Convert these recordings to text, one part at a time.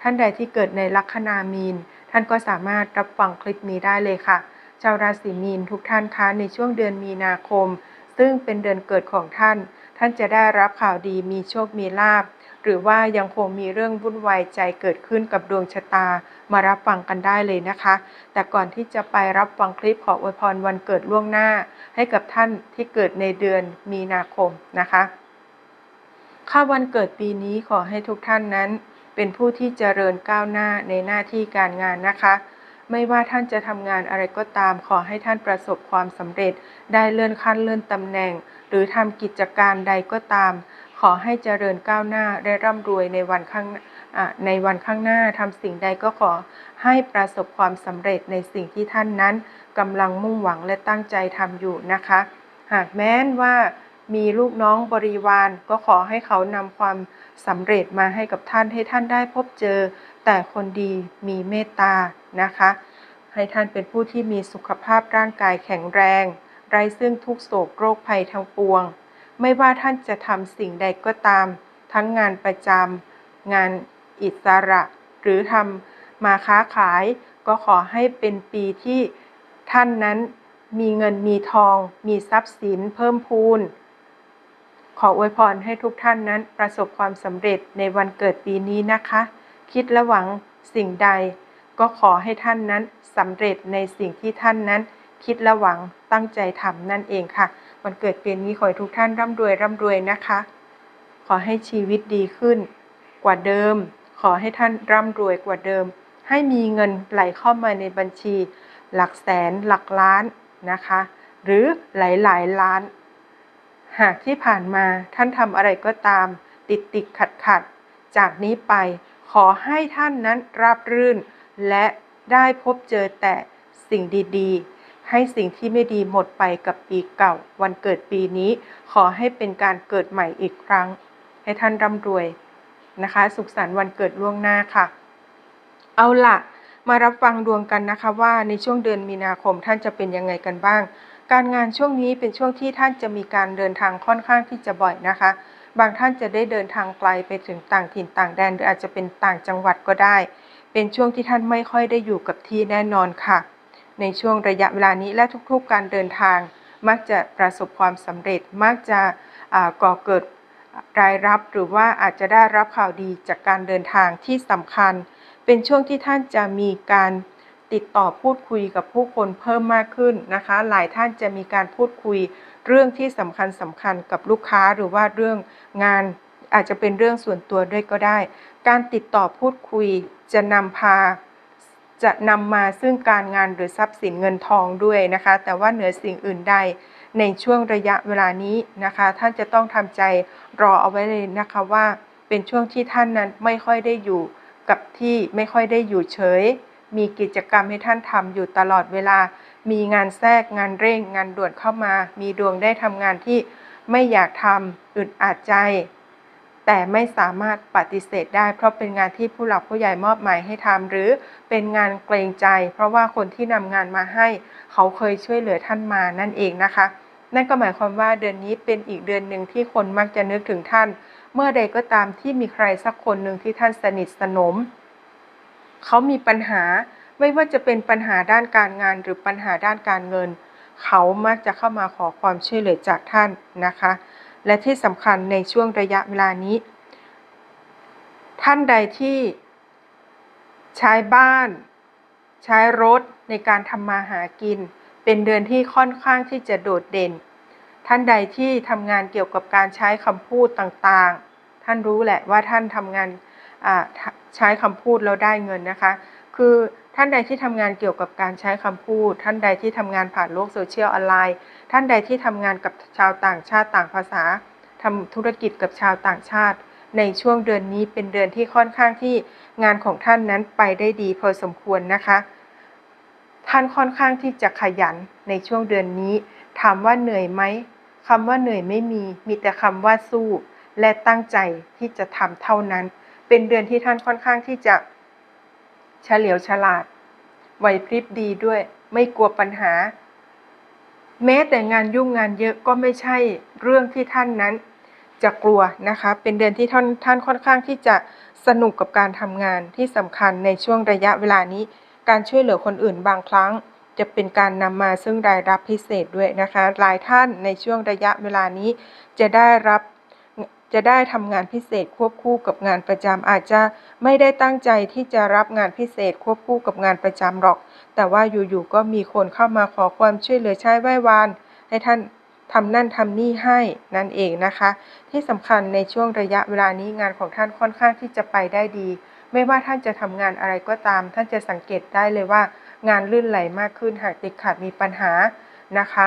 ท่านใดที่เกิดในลัคนามีน ท่านก็สามารถรับฟังคลิปนี้ได้เลยค่ะ ชาวราศีมีนทุกท่านคะในช่วงเดือนมีนาคม ซึ่งเป็นเดือนเกิดของท่าน ท่านจะได้รับข่าวดีมีโชคมีลาภหรือว่ายังคงมีเรื่องวุ่นวายใจเกิดขึ้นกับดวงชะตา มารับฟังกันได้เลยนะคะ แต่ก่อนที่จะไปรับฟังคลิปขออวยพรวันเกิดล่วงหน้า ให้กับท่านที่เกิดในเดือนมีนาคมนะคะ ข้าวันเกิดปีนี้ขอให้ทุกท่านนั้น เป็นผู้ที่เจริญก้าวหน้าในหน้าที่การงานนะคะ ไม่ว่าท่านจะทำงานอะไรก็ตามขอให้ท่านประสบความสำเร็จ ได้เลื่อนขั้นเลื่อนตำแหน่ง หรือทำกิจการใดก็ตาม ขอให้เจริญก้าวหน้าได้ร่ำรวยในวันข้างในวันข้างหน้าทำสิ่งใดก็ขอให้ประสบความสำเร็จในสิ่งที่ท่านนั้นกำลังมุ่งหวังและตั้งใจทำอยู่นะคะ หากแม้นว่า มีลูกน้องบริวาร ก็ขอให้เขานำความสำเร็จมาให้กับท่านให้ท่านได้พบเจอ แต่คนดีมีเมตตานะคะ ให้ท่านเป็นผู้ที่มีสุขภาพร่างกายแข็งแรง ไร้ซึ่งทุกโศกโรคภัยทั้งปวง ไม่ว่าท่านจะทำสิ่งใดก็ตาม ทั้งงานประจำงานอิสระ หรือทำมาค้าขาย ก็ขอให้เป็นปีที่ท่านนั้นมีเงินมีทอง มีทรัพย์สินเพิ่มพูน ขออวยพรให้ทุกท่านนั้นประสบความสำเร็จในวันเกิดปีนี้นะคะ คิดและหวังสิ่งใด ก็ขอให้ท่านนั้นสำเร็จในสิ่งที่ท่านนั้น คิดและหวังตั้งใจทำนั่นเองค่ะ วันเกิดปีนี้ขอให้ทุกท่านร่ำรวยร่ำรวยนะคะ ขอให้ชีวิตดีขึ้น กว่าเดิม ขอให้ท่านร่ำรวยกว่าเดิม ให้มีเงินไหลเข้ามาในบัญชี หลักแสนหลักล้านนะคะ หรือหลายๆล้าน หากที่ผ่านมาท่านทำอะไรก็ตาม ติดติดขัดขัด จากนี้ไปขอให้ท่านนั้นราบรื่น และได้พบเจอแต่สิ่งดีๆ ให้สิ่งที่ไม่ดีหมดไปกับปีเก่า วันเกิดปีนี้ ขอให้เป็นการเกิดใหม่อีกครั้ง ให้ท่านร่ำรวยนะคะ สุขสันต์วันเกิดล่วงหน้าค่ะ เอาล่ะ มารับฟังดวงกันนะคะว่าในช่วงเดือนมีนาคมท่านจะเป็นยังไงกันบ้าง การงานช่วงนี้เป็นช่วงที่ท่านจะมีการเดินทางค่อนข้างที่จะบ่อยนะคะ บางท่านจะได้เดินทางไกลไปถึงต่างถิ่นต่างแดน หรืออาจจะเป็นต่างจังหวัดก็ได้ เป็นช่วงที่ท่านไม่ค่อยได้อยู่กับที่แน่นอนค่ะ ในช่วงระยะเวลานี้และทุกๆการเดินทาง มักจะประสบความสำเร็จ มักจะก่อเกิดรายรับหรือว่าอาจจะได้รับข่าวดีจากการเดินทางที่สำคัญ เป็นช่วงที่ท่านจะมีการ ติดต่อพูดคุยกับผู้คนเพิ่มมากขึ้นนะคะ หลายท่านจะมีการพูดคุยเรื่องที่สำคัญสำคัญกับลูกค้าหรือว่าเรื่องงานอาจจะเป็นเรื่องส่วนตัวด้วยก็ได้ การติดต่อพูดคุยจะนำพาจะนำมาซึ่งการงานหรือทรัพย์สินเงินทองด้วยนะคะ แต่ว่าเหนือสิ่งอื่นใดในช่วงระยะเวลานี้นะคะ ท่านจะต้องทำใจรอเอาไว้เลยนะคะว่า เป็นช่วงที่ท่านนั้นไม่ค่อยได้อยู่กับที่ไม่ค่อยได้อยู่เฉย มีกิจกรรมให้ท่านทำอยู่ตลอดเวลา มีงานแทรกงานเร่ง งานด่วนเข้ามา มีดวงได้ทำงานที่ไม่อยากทำอึดอัดใจ แต่ไม่สามารถปฏิเสธได้ เพราะเป็นงานที่ผู้หลักผู้ใหญ่มอบหมายให้ทำหรือเป็นงานเกรงใจ เพราะว่าคนที่นำงานมาให้ เขาเคยช่วยเหลือท่านมานั่นเองนะคะ นั่นก็หมายความว่าเดือนนี้เป็นอีกเดือนหนึ่งที่คนมักจะนึกถึงท่าน เมื่อใดก็ตามที่มีใครสักคนหนึ่งที่ท่านสนิทสนม เขามีปัญหาไม่ว่าจะเป็นปัญหาด้านการงานหรือปัญหาด้านการเงิน เขามักจะเข้ามาขอความช่วยเหลือจากท่านนะคะ และที่สำคัญในช่วงระยะเวลานี้ ท่านใดที่ใช้บ้าน ใช้รถในการทำมาหากิน เป็นเดือนที่ค่อนข้างที่จะโดดเด่น ท่านใดที่ทำงานเกี่ยวกับการใช้คำพูดต่างๆ ท่านรู้แหละว่าท่านทำงานอ่า ใช้คำพูดแล้วได้เงินนะคะ คือท่านใดที่ทำงานเกี่ยวกับการใช้คำพูด ท่านใดที่ทำงานผ่านโลกโซเชียลออนไลน์ ท่านใดที่ทำงานกับชาวต่างชาติต่างภาษาทำธุรกิจกับชาวต่างชาติ ในช่วงเดือนนี้เป็นเดือนที่ค่อนข้างที่งานของท่านนั้นไปได้ดีพอสมควรนะคะ ท่านค่อนข้างที่จะขยันในช่วงเดือนนี้ ถามว่าเหนื่อยไหมคำว่าเหนื่อยไม่มี มีแต่คำว่าสู้ และตั้งใจที่จะทำเท่านั้น เป็นเดือนที่ท่านค่อนข้างที่จะเฉลียวฉลาดไหวพริบดีด้วย ไม่กลัวปัญหา แม้แต่งานยุ่งงานเยอะก็ไม่ใช่เรื่องที่ท่านนั้น จะกลัวนะคะ เป็นเดือนที่ท่านท่านค่อนข้างที่จะสนุกกับการทำงานที่สำคัญในช่วงระยะเวลานี้ การช่วยเหลือคนอื่นบางครั้ง จะเป็นการนำมาซึ่งรายรับพิเศษด้วยนะคะ หลายท่านในช่วงระยะเวลานี้จะได้รับ จะได้ทำงานพิเศษควบคู่กับงานประจำอาจจะไม่ได้ตั้งใจที่จะรับงานพิเศษควบคู่กับงานประจำหรอก แต่ว่าอยู่ๆก็มีคนเข้ามาขอความช่วยเหลือใช้ไหว้วาน ให้ท่านทำนั่นทำนี่ให้นั่นเองนะคะ ที่สำคัญในช่วงระยะเวลานี้งานของท่านค่อนข้างที่จะไปได้ดี ไม่ว่าท่านจะทำงานอะไรก็ตาม ท่านจะสังเกตได้เลยว่า งานลื่นไหลมากขึ้นหากติดขัดมีปัญหานะคะ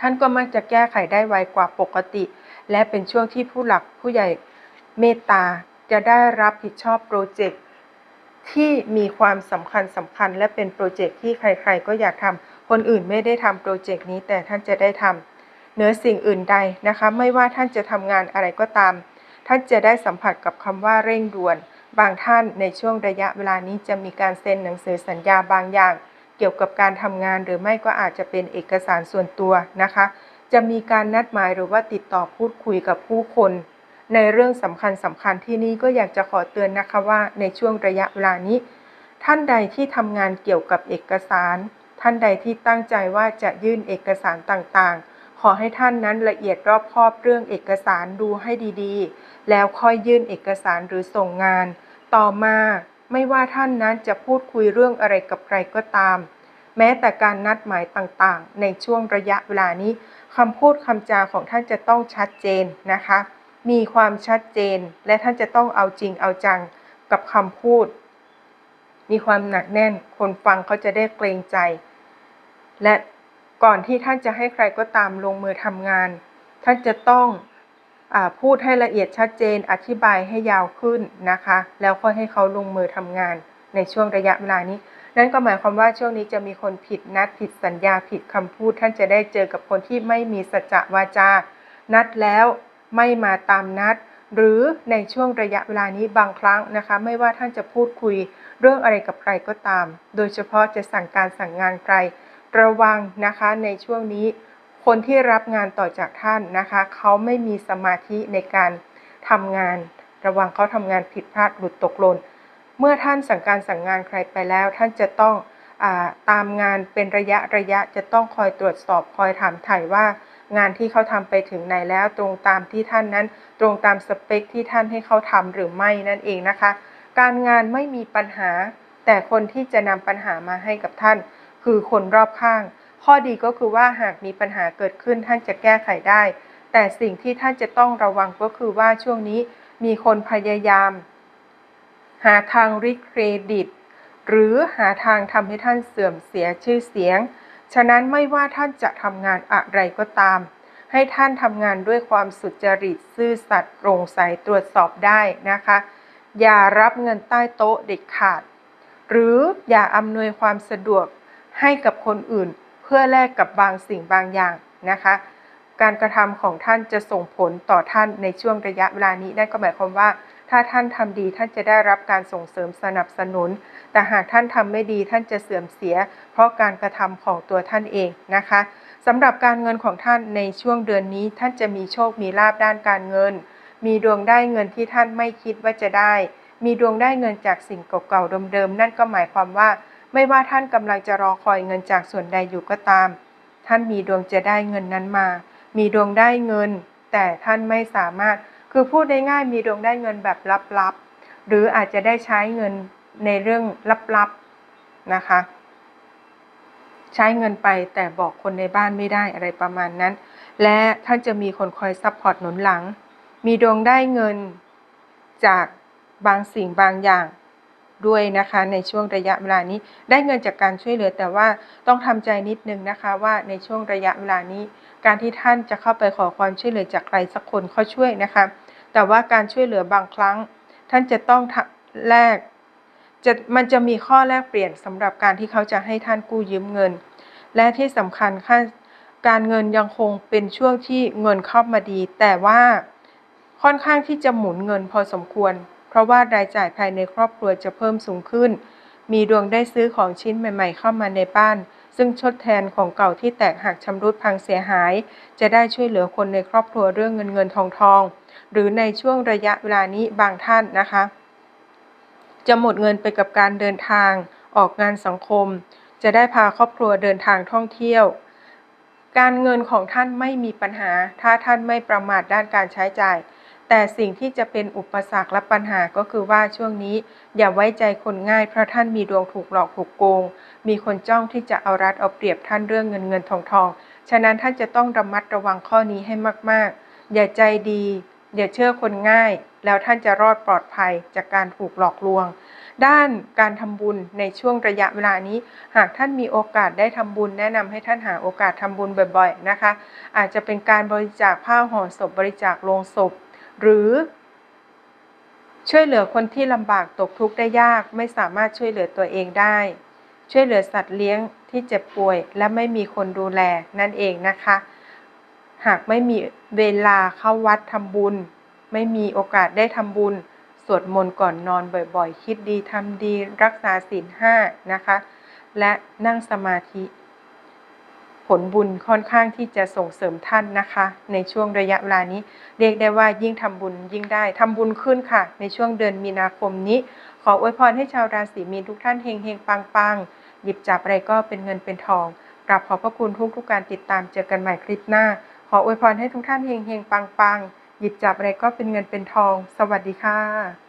ท่านก็มักจะแก้ไขได้ไวกว่าปกติ และเป็นช่วงที่ผู้หลักผู้ใหญ่เมตตาจะได้รับผิดชอบโปรเจกต์ที่มีความสำคัญสำคัญ และเป็นโปรเจกต์ที่ใครๆ ก็อยากทำคนอื่นไม่ได้ทำโปรเจกต์นี้แต่ท่านจะได้ทำเหนือสิ่งอื่นใดนะคะ ไม่ว่าท่านจะทำงานอะไรก็ตาม ท่านจะได้สัมผัสกับคำว่าเร่งด่วน บางท่านในช่วงระยะเวลานี้จะมีการเซ็นหนังสือสัญญาบางอย่าง เกี่ยวกับการทำงานหรือไม่ก็อาจจะเป็นเอกสารส่วนตัวนะคะ จะมีการนัดหมายหรือว่าติดต่อพูดคุยกับผู้คน ในเรื่องสำคัญสำคัญที่นี้ก็อยากจะขอเตือนนะคะว่าในช่วงระยะเวลานี้ ท่านใดที่ทำงานเกี่ยวกับเอกสาร ท่านใดที่ตั้งใจว่าจะยื่นเอกสารต่างๆ ขอให้ท่านนั้นละเอียดรอบคอบเรื่องเอกสารดูให้ดีๆ แล้วค่อยยื่นเอกสารหรือส่งงาน ต่อมาไม่ว่าท่านนั้นจะพูดคุยเรื่องอะไรกับใครก็ตาม แม้แต่การนัดหมายต่างๆ ในช่วงระยะเวลานี้คำพูดคำจาของท่านจะต้องชัดเจนนะคะ มีความชัดเจนและท่านจะต้องเอาจริงเอาจังกับคำพูด มีความหนักแน่น คนฟังเขาจะได้เกรงใจ และก่อนที่ท่านจะให้ใครก็ตามลงมือทำงาน ท่านจะต้องอพูดให้ละเอียดชัดเจน อธิบายให้ยาวขึ้นนะคะ แล้วค่อยให้เขาลงมือทำงานในช่วงระยะเวลานี้ นั่นก็หมายความว่าช่วงนี้จะมีคนผิดนัดผิดสัญญาผิดคำพูด ท่านจะได้เจอกับคนที่ไม่มีสัจวาจา นัดแล้วไม่มาตามนัด หรือในช่วงระยะเวลานี้บางครั้งนะคะ ไม่ว่าท่านจะพูดคุยเรื่องอะไรกับใครก็ตาม โดยเฉพาะจะสั่งการสั่งงานใคร ระวังนะคะในช่วงนี้คนที่รับงานต่อจากท่านนะคะ เขาไม่มีสมาธิในการทำงาน ระวังเขาทำงานผิดพลาดหลุดตกหล่น เมื่อท่านสั่งการสั่งงานใครไปแล้ว ท่านจะต้องอตามงานเป็นระยะระยะจะต้องคอยตรวจสอบคอยถามถ่ายว่างานที่เขาทำไปถึงไหนแล้ว ตรงตามที่ท่านนั้น ตรงตามสเปคที่ท่านให้เขาทำหรือไม่นั่นเองนะคะ การงานไม่มีปัญหา แต่คนที่จะนำปัญหามาให้กับท่าน คือคนรอบข้าง ข้อดีก็คือว่าหากมีปัญหาเกิดขึ้นท่านจะแก้ไขได้ แต่สิ่งที่ท่านจะต้องระวังก็คือว่าช่วงนี้มีคนพยายาม หาทางริเครดิต หรือหาทางทำให้ท่านเสื่อมเสียชื่อเสียง ฉะนั้นไม่ว่าท่านจะทำงานอะไรก็ตาม ให้ท่านทำงานด้วยความสุจริตซื่อสัตย์โปร่งใสตรวจสอบได้นะคะ อย่ารับเงินใต้โต๊ะเด็ดขาด หรืออย่าอำนวยความสะดวกให้กับคนอื่น เพื่อแลกกับบางสิ่งบางอย่างนะคะการกระทำของท่านจะส่งผลต่อท่านในช่วงระยะเวลานี้นั่นก็หมายความว่า ถ้าท่านทำดีท่านจะได้รับการส่งเสริมสนับสนุน แต่หากท่านทำไม่ดีท่านจะเสื่อมเสีย เพราะการกระทำของตัวท่านเองนะคะสำหรับการเงินของท่านในช่วงเดือนนี้ ท่านจะมีโชคมีลาบด้านการเงิน มีดวงได้เงินที่ท่านไม่คิดว่าจะได้ มีดวงได้เงินจากสิ่งเก่าๆเดิมๆนั่นก็หมายความว่า ไม่ว่าท่านกำลังจะรอคอยเงินจากส่วนใดอยู่ก็ตาม ท่านมีดวงจะได้เงินนั้นมา มีดวงได้เงิน แต่ท่านไม่สามารถ คือพูดได้ง่ายมีดวงได้เงินแบบลับๆ หรืออาจจะได้ใช้เงินในเรื่องลับๆนะคะ ใช้เงินไปแต่บอกคนในบ้านไม่ได้อะไรประมาณนั้น และท่านจะมีคนคอยซัพพอร์ตหนุนหลัง มีดวงได้เงินจากบางสิ่งบางอย่างด้วยนะคะในช่วงระยะเวลานี้ได้เงินจากการช่วยเหลือ แต่ว่าต้องทำใจนิดนึงนะคะว่าในช่วงระยะเวลานี้ การที่ท่านจะเข้าไปขอความช่วยเหลือจากใครสักคนเขาช่วยนะคะ แต่ว่าการช่วยเหลือบางครั้ง ท่านจะต้องทะแลกจะมันจะมีข้อแลกเปลี่ยนสำหรับการที่เขาจะให้ท่านกู้ยืมเงิน และที่สำคัญค่าการเงินยังคงเป็นช่วงที่เงินเข้ามาดี แต่ว่าค่อนข้างที่จะหมุนเงินพอสมควร เพราะว่ารายจ่ายภายในครอบครัวจะเพิ่มสูงขึ้น มีดวงได้ซื้อของชิ้นใหม่ ๆ เข้ามาในบ้าน ซึ่งชดแทนของเก่าที่แตกหักชำรุดพังเสียหาย จะได้ช่วยเหลือคนในครอบครัวเรื่องเงินเงินทองทอง หรือในช่วงระยะเวลานี้บางท่านนะคะ จะหมดเงินไปกับการเดินทางออกงานสังคม จะได้พาครอบครัวเดินทางท่องเที่ยว การเงินของท่านไม่มีปัญหา ถ้าท่านไม่ประมาทด้านการใช้จ่าย แต่สิ่งที่จะเป็นอุปสรรคและปัญหาก็คือว่าช่วงนี้อย่าไว้ใจคนง่ายเพราะท่านมีดวงถูกหลอกถูกโกง มีคนจ้องที่จะเอารัดเอาเปรียบท่านเรื่องเงินเงินทองทองฉะนั้นท่านจะต้องระมัดระวังข้อนี้ให้มาก ๆ อย่าใจดี อย่าเชื่อคนง่าย แล้วท่านจะรอดปลอดภัยจากการถูกหลอกลวง ด้านการทำบุญในช่วงระยะเวลานี้ หากท่านมีโอกาสได้ทำบุญ แนะนำให้ท่านหาโอกาสทำบุญบ่อยๆนะคะ อาจจะเป็นการบริจาคผ้าห่อศพบริจาคโลงศพ หรือช่วยเหลือคนที่ลำบากตกทุกข์ได้ยาก ไม่สามารถช่วยเหลือตัวเองได้ ช่วยเหลือสัตว์เลี้ยงที่เจ็บป่วย และไม่มีคนดูแลนั่นเองนะคะ หากไม่มีเวลาเข้าวัดทำบุญ ไม่มีโอกาสได้ทำบุญ สวดมนต์ก่อนนอนบ่อยๆ คิดดีทำดีรักษาศีลห้านะคะ และนั่งสมาธิ ผลบุญค่อนข้างที่จะส่งเสริมท่านนะคะ ในช่วงระยะเวลานี้ เรียกได้ว่ายิ่งทำบุญยิ่งได้ทำบุญขึ้นค่ะ ในช่วงเดือนมีนาคมนี้ ขออวยพรให้ชาวราศีมีนทุกท่านเฮงเฮงปังปังหยิบจับอะไรก็เป็นเงินเป็นทองกราบขอบพระคุณทุกทุกการติดตามเจอกันใหม่คลิปหน้า ออวยพรให้ทุกท่านเฮงเฮงปังปังหยิบจับอะไรก็เป็นเงินเป็นทอง สวัสดีค่ะ